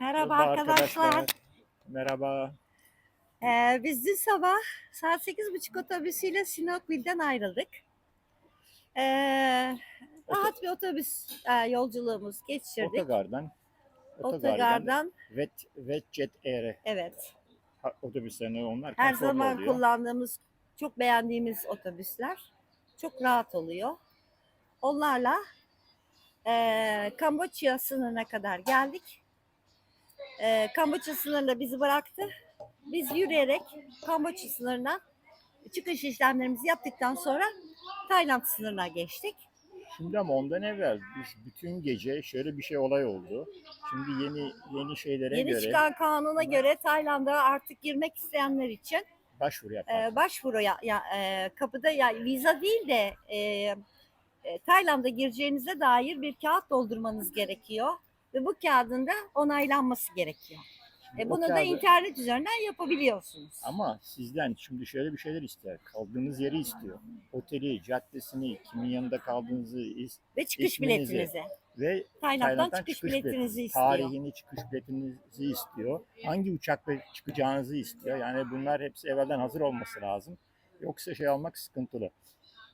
Merhaba Merhaba arkadaşlar. Merhaba. Ee, biz dün sabah saat 8.30 otobüsüyle Sinopvil'den ayrıldık. Ee, rahat bir otobüs e, yolculuğumuz geçirdik. Otogardan Otogardan Vet Vetjet Air evet. ha- otobüslerini onlar Her konforlu zaman oluyor. kullandığımız çok beğendiğimiz otobüsler. Çok rahat oluyor. Onlarla e, Kamboçya sınırına kadar geldik. E, Kamboçya sınırında bizi bıraktı. Biz yürüyerek Kamboçya sınırına çıkış işlemlerimizi yaptıktan sonra Tayland sınırına geçtik. Şimdi ama ondan evvel biz bütün gece şöyle bir şey olay oldu. Şimdi yeni yeni şeylere Yeni göre çıkan kanuna göre Tayland'a artık girmek isteyenler için başvuru yapmak. e, başvuru ya, ya, e, kapıda ya viza değil de e, e, Tayland'a gireceğinize dair bir kağıt doldurmanız gerekiyor ve bu kağıdın da onaylanması gerekiyor. Şimdi E, bunu da kağıdı- internet üzerinden yapabiliyorsunuz. Ama sizden şimdi şöyle bir şeyler ister. Kaldığınız yeri istiyor. Oteli, caddesini, kimin yanında kaldığınızı is- Ve çıkış isminizi, biletinizi. ve Tayland'dan, Tayland'dan çıkış, çıkış biletinizi bileti, istiyor. tarihini, çıkış biletinizi istiyor. Hangi uçakla çıkacağınızı istiyor. Yani bunlar hepsi evvelden hazır olması lazım. Yoksa şey almak sıkıntılı.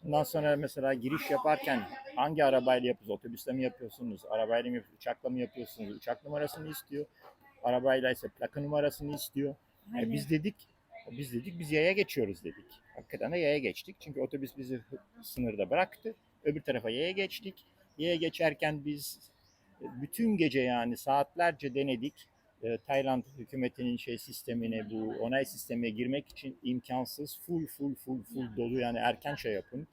Ondan sonra mesela giriş yaparken hangi arabayla yapıyorsunuz? Otobüsle mi yapıyorsunuz? Arabayla mı yapıyorsunuz? Uçakla mı yapıyorsunuz? Uçak numarasını istiyor. Arabayla ise plaka numarasını istiyor. E Hani biz dedik, biz dedik biz yaya geçiyoruz dedik. Hakikaten de yaya geçtik. Çünkü otobüs bizi sınırda bıraktı. Öbür tarafa yaya geçtik. Yaya geçerken biz bütün gece yani saatlerce denedik. E, Tayland hükümetinin şey sistemine bu onay sistemine girmek için imkansız. Full full full full dolu yani erken şey yapın.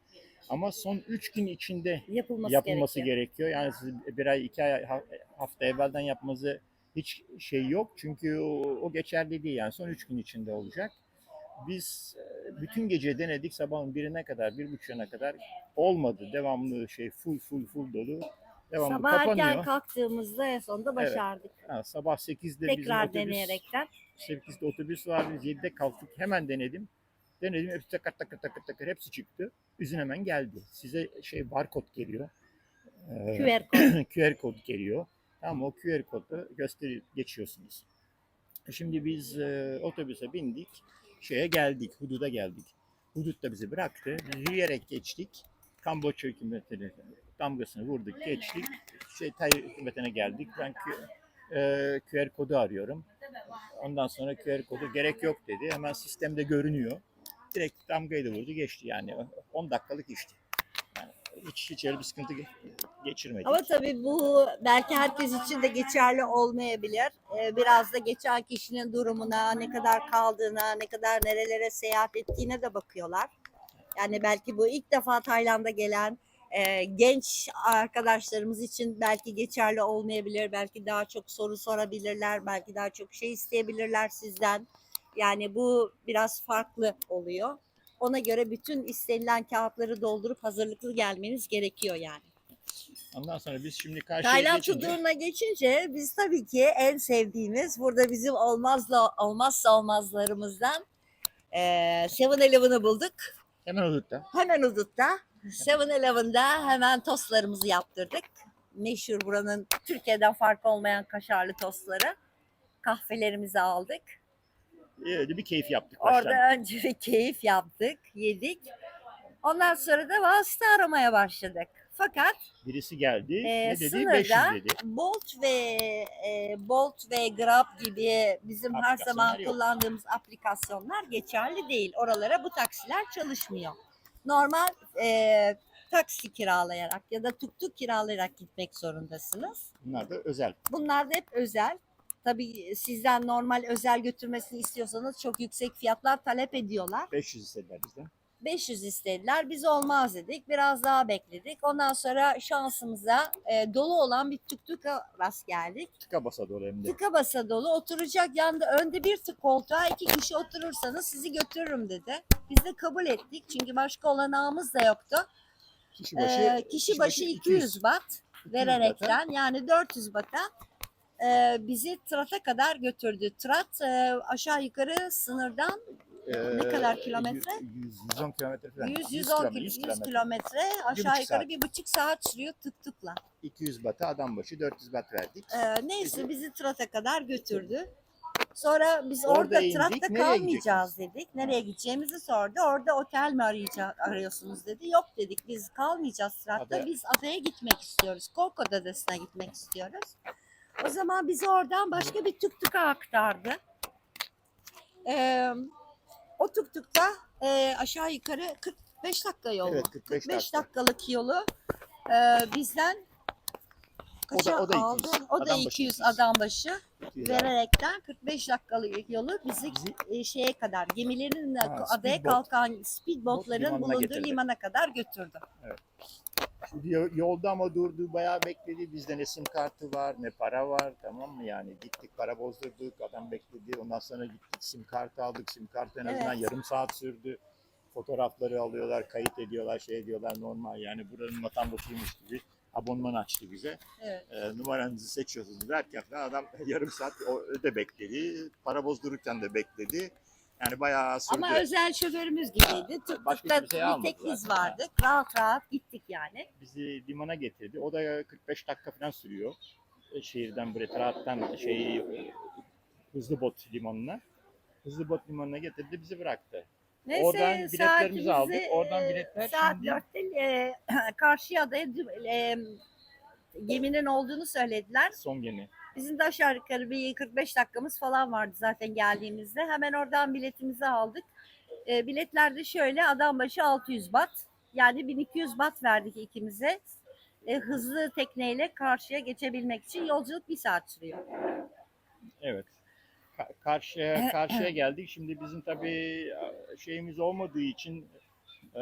Ama son 3 gün içinde yapılması, yapılması gerekiyor. gerekiyor. Yani siz bir ay, iki ay, ha- hafta evvelden yapmanızı hiç şey yok. Çünkü o, o geçerli değil. Yani son üç gün içinde olacak. Biz e, bütün gece denedik. Sabahın birine kadar, bir buçuğuna kadar olmadı. Devamlı şey full full full dolu. Devamlı Sabah kapanıyor. erken kalktığımızda en sonunda Evet. başardık. Ha, sabah 8'de bizim Tekrar otobüs, deneyerekten. 8'de otobüs vardı. Biz 7'de kalktık. Hemen denedim. Denedim. Hepsi takır takır takır takır hepsi çıktı. Üzün hemen geldi. Size şey barkod geliyor. Ee, QR kod. QR kod geliyor. Tamam o QR kodu gösterip geçiyorsunuz. Şimdi biz e, otobüse bindik. Şeye geldik. Hududa geldik. Hudut da bizi bıraktı. Yürüyerek geçtik. Kamboçya hükümetine damgasını vurduk, geçtik. Şey, Tay hükümetine geldik. Ben e, QR kodu arıyorum. Ondan sonra QR kodu gerek yok dedi. Hemen sistemde görünüyor. Direkt damgayı da vurdu geçti yani. 10 dakikalık işti. Yani hiç, hiç öyle bir sıkıntı ge- geçirmedik. Ama tabii bu belki herkes için de geçerli olmayabilir. Ee, biraz da geçen kişinin durumuna, ne kadar kaldığına, ne kadar nerelere seyahat ettiğine de bakıyorlar. Yani belki bu ilk defa Tayland'a gelen e, genç arkadaşlarımız için belki geçerli olmayabilir. Belki daha çok soru sorabilirler, belki daha çok şey isteyebilirler sizden. Yani bu biraz farklı oluyor. Ona göre bütün istenilen kağıtları doldurup hazırlıklı gelmeniz gerekiyor yani. Ondan sonra biz şimdi karşıya Tayland geçince hududuna geçince biz tabii ki en sevdiğimiz burada bizim olmazla olmazsa olmazlarımızdan eee Seven Eleven'ı bulduk. Hemen hudutta. Hemen Udut'ta Seven Eleven'da hemen tostlarımızı yaptırdık. Meşhur buranın Türkiye'den farkı olmayan kaşarlı tostları. Kahvelerimizi aldık. Öyle bir keyif yaptık baştan. Orada önce bir keyif yaptık, yedik. Ondan sonra da vasıta aramaya başladık. Fakat Birisi geldi. Ee, ne dedi? sınırda 500 dedi. Bolt ve e, Bolt ve Grab gibi bizim her zaman yok. kullandığımız aplikasyonlar geçerli değil. Oralara bu taksiler çalışmıyor. Normal e, taksi kiralayarak ya da tuk tuk kiralayarak gitmek zorundasınız. Bunlar da özel. Bunlar da hep özel. Tabii sizden normal özel götürmesini istiyorsanız çok yüksek fiyatlar talep ediyorlar. 500 istediler bizden. 500 istediler. Biz olmaz dedik. Biraz daha bekledik. Ondan sonra şansımıza e, dolu olan bir tuk tuk'a rast geldik. Tıka basa dolu hem de. Tıka basa dolu. Oturacak yanda önde bir tık koltuğa iki kişi oturursanız sizi götürürüm dedi. Biz de kabul ettik. Çünkü başka olanağımız da yoktu. Kişi başı, Ee, kişi başı 200 bat 200 vererekten yani 400 bata e, bizi Trat'a kadar götürdü. Trat e, aşağı yukarı sınırdan Ne kadar kilometre? 100, 110 kilometre falan. 100 100 110 kilometre, 100 100 kilometre. aşağı buçuk yukarı saat. bir buçuk saat sürüyor tık tıkla. 200 batı adam başı 400 bat verdik. Ee, neyse bizi Trat'a kadar götürdü. Sonra biz Orada orada, indik, Trat'ta kalmayacağız dedik. Nereye gideceğimizi sordu. Orada otel mi arayacağız, arıyorsunuz dedi. Yok dedik biz kalmayacağız Trat'ta. Ada- Biz adaya gitmek istiyoruz. Korkut Adası'na gitmek istiyoruz. O zaman bizi oradan başka bir tuk tuka aktardı. Ee, o tuk tukta e, aşağı yukarı 45 dakika yol. Evet 45 45 dakika. dakikalık yolu e, bizden O da- kaça o da 200. aldı? O da Adam başı 200 200. adam başı 200 vererekten 45 dakikalık yolu bizi e, şeye kadar gemilerin Ha, adaya speedboat. kalkan speedboatların bulunduğu getirdi. limana kadar götürdü. Yo- yolda ama durdu bayağı bekledi. Bizde ne sim kartı var ne para var tamam mı yani gittik para bozdurduk adam bekledi ondan sonra gittik sim kartı aldık sim kartı en azından Evet. yarım saat sürdü. Fotoğrafları alıyorlar kayıt ediyorlar şey ediyorlar normal yani buranın vatandaşıymış gibi abonman açtı bize. Evet. E, numaranızı seçiyorsunuz derken de adam yarım saat o öde bekledi. Para bozdururken de bekledi. Yani bayağı sürdü. Ama özel şoförümüz gibiydi. başka kimseyi bir tek biz zaten. vardık. Rahat rahat gittik yani. bizi limana getirdi. O da 45 dakika falan sürüyor. E, Şehirden buraya Tarahat'tan şey e, hızlı bot limanına. Hızlı bot limanına getirdi bizi bıraktı. Neyse, Oradan biletlerimizi saatimizi, aldık. Oradan e, biletler saat şimdi- 4'te e, karşı adaya e, geminin olduğunu söylediler. Son gemi. Bizim de aşağı yukarı bir 45 dakikamız falan vardı zaten geldiğimizde. Hemen oradan biletimizi aldık. E, biletler de şöyle adam başı 600 bat. Yani 1200 bat verdik ikimize. E, hızlı tekneyle karşıya geçebilmek için yolculuk bir saat sürüyor. Evet. Ka- karşıya karşıya geldik. Şimdi bizim tabii şeyimiz olmadığı için e,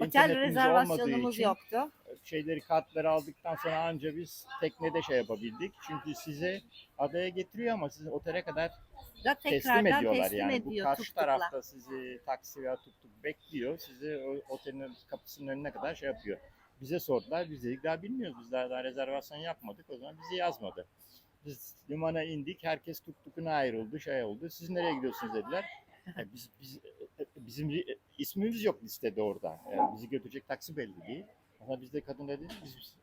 Otel rezervasyonumuz yoktu. şeyleri kartları aldıktan sonra anca biz teknede şey yapabildik. Çünkü size adaya getiriyor ama sizi otele kadar Da teslim ediyorlar teslim yani. Bu ediyor karşı tuttukla. tarafta sizi taksi veya tuttuk bekliyor. Sizi o otelin kapısının önüne kadar şey yapıyor. Bize sordular. Biz dedik daha bilmiyoruz. Biz daha, daha rezervasyon yapmadık. O zaman bizi yazmadı. Biz limana indik. Herkes tuttukuna ayrıldı. Şey oldu. Siz nereye gidiyorsunuz dediler. E, biz, biz, bizim ismimiz yok listede orada. E, bizi götürecek taksi belli değil. Ama biz de kadın dedi biz,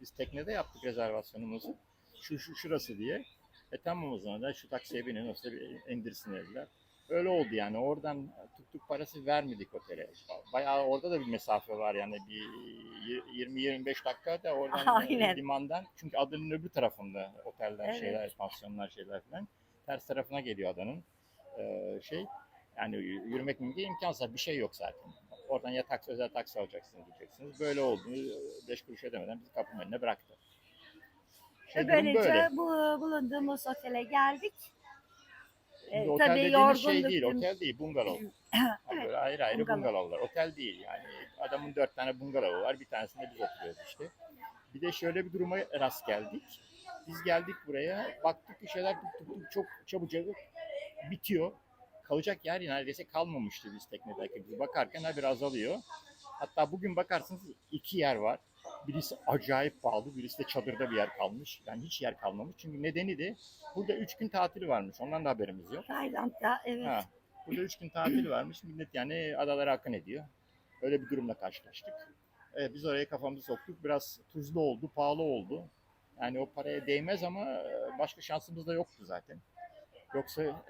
biz teknede yaptık rezervasyonumuzu. Şu, şu şurası diye. E tamam o zaman da şu taksiye binin o size bir indirsin dediler. Öyle oldu yani oradan tuttuk parası vermedik otele. Bayağı orada da bir mesafe var yani bir 20-25 dakika da oradan Aynen. limandan. Çünkü adanın öbür tarafında oteller Evet. şeyler, pansiyonlar şeyler falan. Ters tarafına geliyor adanın Ee, şey. Yani yürümek mümkün imkansız bir şey yok zaten. Oradan ya taksi özel taksi alacaksınız diyeceksiniz. Böyle oldu. Beş kuruş ödemeden bizi kapının önüne bıraktı. Şey, böylece böyle. bu bulunduğumuz otele geldik. E, Şimdi otel tabii şey yorgunduk. değil, otel değil, bungalov. Yani böyle ayrı ayrı bungalov. bungalovlar. Otel değil yani. Adamın dört tane bungalovu var, bir tanesinde biz oturuyoruz işte. Bir de şöyle bir duruma rast geldik. Biz geldik buraya, baktık ki şeyler tuk tuk çok çabucak bitiyor. Kalacak yer neredeyse kalmamıştı biz teknedeyken. Biz bakarken ha biraz azalıyor. Hatta bugün bakarsınız iki yer var. Birisi acayip pahalı, birisi de çadırda bir yer kalmış. Yani hiç yer kalmamış. Çünkü nedeni de burada üç gün tatili varmış. Ondan da haberimiz yok. Tayland'da evet. Ha, burada üç gün tatil varmış. Millet yani adalara akın ediyor. Öyle bir durumla karşılaştık. Ee, biz oraya kafamızı soktuk. Biraz tuzlu oldu, pahalı oldu. Yani o paraya değmez ama e, başka şansımız da yoktu zaten. Yoksa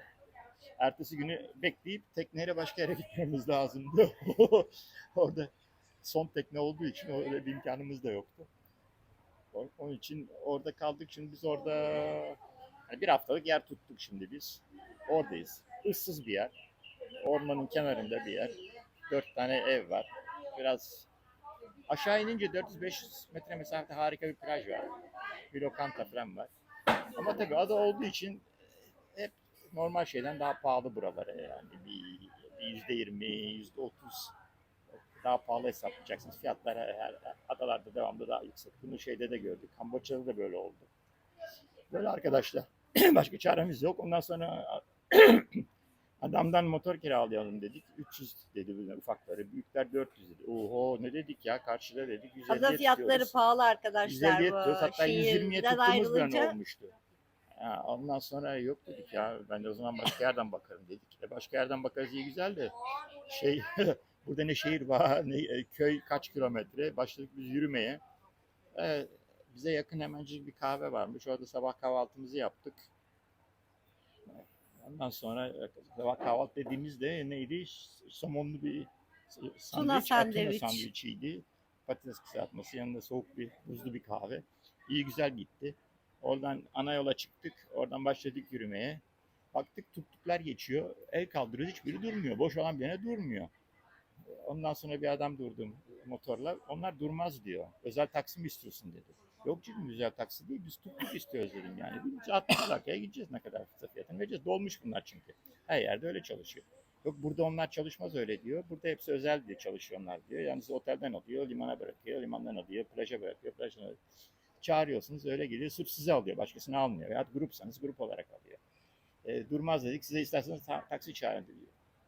ertesi günü bekleyip tekneyle başka yere gitmemiz lazımdı. Orada son tekne olduğu için öyle bir imkanımız da yoktu. Onun için orada kaldık. Şimdi biz orada yani bir haftalık yer tuttuk şimdi biz. Oradayız. Issız bir yer. Ormanın kenarında bir yer. Dört tane ev var. Biraz aşağı inince 400-500 metre mesafede harika bir plaj var. Bir lokanta falan var. Ama tabii ada olduğu için normal şeyden daha pahalı buralara yani. Bir, yüzde yirmi, yüzde otuz daha pahalı hesaplayacaksınız. Fiyatlar her, her adalarda devamlı daha yüksek. Bunu şeyde de gördük. Kamboçya'da da böyle oldu. Böyle arkadaşlar. Başka çaremiz yok. Ondan sonra adamdan motor kiralayalım dedik. 300 dedi böyle ufakları. Büyükler 400 dedi. Oho ne dedik ya karşıda dedik. 150 Ada fiyatları pahalı arkadaşlar 150 bu. Hatta 120'ye Şehirden tuttuğumuz bir an ayrılınca olmuştu. Ha, ondan sonra yok dedik ya ben de o zaman başka yerden bakarım dedik. E başka yerden bakarız iyi güzel de şey burada ne şehir var ne e, köy kaç kilometre başladık biz yürümeye. E, bize yakın hemencik bir kahve varmış. Orada sabah kahvaltımızı yaptık. Ondan sonra e, sabah kahvaltı dediğimizde neydi? Somonlu bir sandviç, sandviç. sandviçiydi. Patates kızartması, yanında soğuk bir, buzlu bir kahve. İyi güzel gitti. Oradan ana yola çıktık. Oradan başladık yürümeye. Baktık tuktuklar geçiyor. El kaldırıyoruz. Hiçbiri durmuyor. Boş olan bir yere durmuyor. Ondan sonra bir adam durdu motorla. Onlar durmaz diyor. Özel taksi mi istiyorsun dedi. Yok canım özel taksi değil. Biz tuktuk istiyoruz dedim yani. Biz 60 dakikaya gideceğiz ne kadar fiyatını vereceğiz. Dolmuş bunlar çünkü. Her yerde öyle çalışıyor. Yok burada onlar çalışmaz öyle diyor. Burada hepsi özel diye çalışıyorlar diyor. Yani otelden alıyor, limana bırakıyor, limandan alıyor, plaja bırakıyor, plajdan alıyor. Çağırıyorsunuz öyle geliyor. Sırf sizi alıyor. Başkasını almıyor. Veya grupsanız grup olarak alıyor. E, durmaz dedik. Size isterseniz ta- taksi çağırın diyor.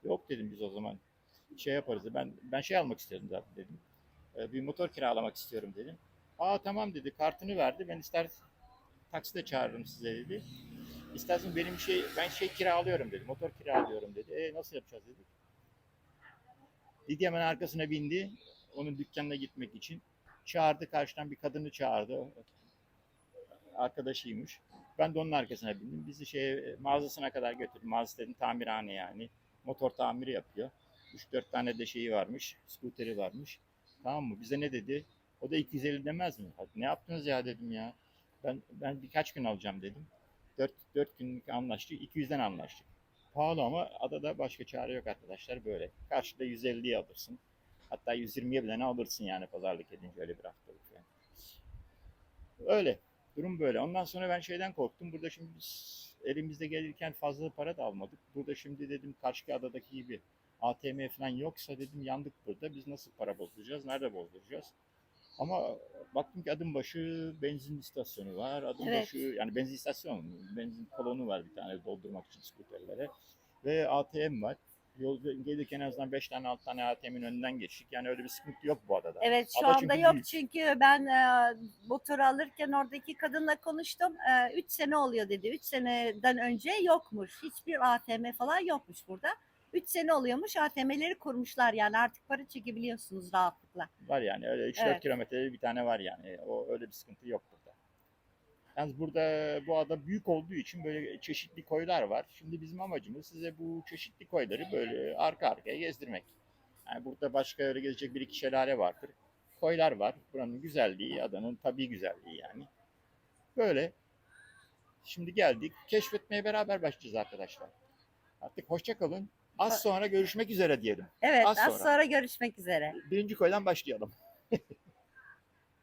Yok dedim biz o zaman. Şey yaparız. Ben ben şey almak istedim zaten dedim. E, bir motor kiralamak istiyorum dedim. Aa tamam dedi. Kartını verdi. Ben ister taksi de çağırırım size dedi. İstersen benim şey ben şey kiralıyorum dedi. Motor kiralıyorum dedi. E nasıl yapacağız dedik. Dedi hemen arkasına bindi. Onun dükkanına gitmek için. Çağırdı karşıdan bir kadını çağırdı. Arkadaşıymış. Ben de onun arkasına bindim. Bizi şey mağazasına kadar götürdü. Mağazası dedim tamirhane yani. Motor tamiri yapıyor. 3-4 tane de şeyi varmış. Skuteri varmış. Tamam mı? Bize ne dedi? O da 250 demez mi? Hadi ne yaptınız ya dedim ya. Ben ben birkaç gün alacağım dedim. 4, 4 günlük anlaştık. 200'den anlaştık. Pahalı ama adada başka çare yok arkadaşlar böyle. Karşıda 150'ye alırsın. Hatta 120'ye bile ne alırsın yani pazarlık edince öyle bir haftalık yani. Öyle. Durum böyle. Ondan sonra ben şeyden korktum. Burada şimdi biz elimizde gelirken fazla para da almadık. Burada şimdi dedim karşı adadaki gibi ATM falan yoksa dedim yandık burada. Biz nasıl para bozduracağız? Nerede bozduracağız? Ama baktım ki adım başı benzin istasyonu var. Adım Evet. başı yani benzin istasyonu, benzin kolonu var bir tane doldurmak için skuterlere. Ve ATM var. Yolda gelirken en azından 5 tane 6 tane ATM'in önünden geçtik. Yani öyle bir sıkıntı yok bu adada. Evet şu Ada anda çünkü yok büyük. çünkü ben e, motoru alırken oradaki kadınla konuştum. 3 sene oluyor dedi. 3 seneden önce yokmuş. Hiçbir ATM falan yokmuş burada. 3 sene oluyormuş ATM'leri kurmuşlar yani artık para çekebiliyorsunuz rahatlıkla. Var yani öyle 3-4 Evet. kilometrede bir tane var yani. O öyle bir sıkıntı yok burada. Yalnız burada bu ada büyük olduğu için böyle çeşitli koylar var. Şimdi bizim amacımız size bu çeşitli koyları böyle arka arkaya gezdirmek. Yani burada başka öyle gezecek bir iki şelale vardır. Koylar var. Buranın güzelliği, adanın tabii güzelliği yani. Böyle. Şimdi geldik. Keşfetmeye beraber başlayacağız arkadaşlar. Artık hoşça kalın. Az sonra görüşmek üzere diyelim. Evet Az az sonra. sonra görüşmek üzere. Birinci koydan başlayalım.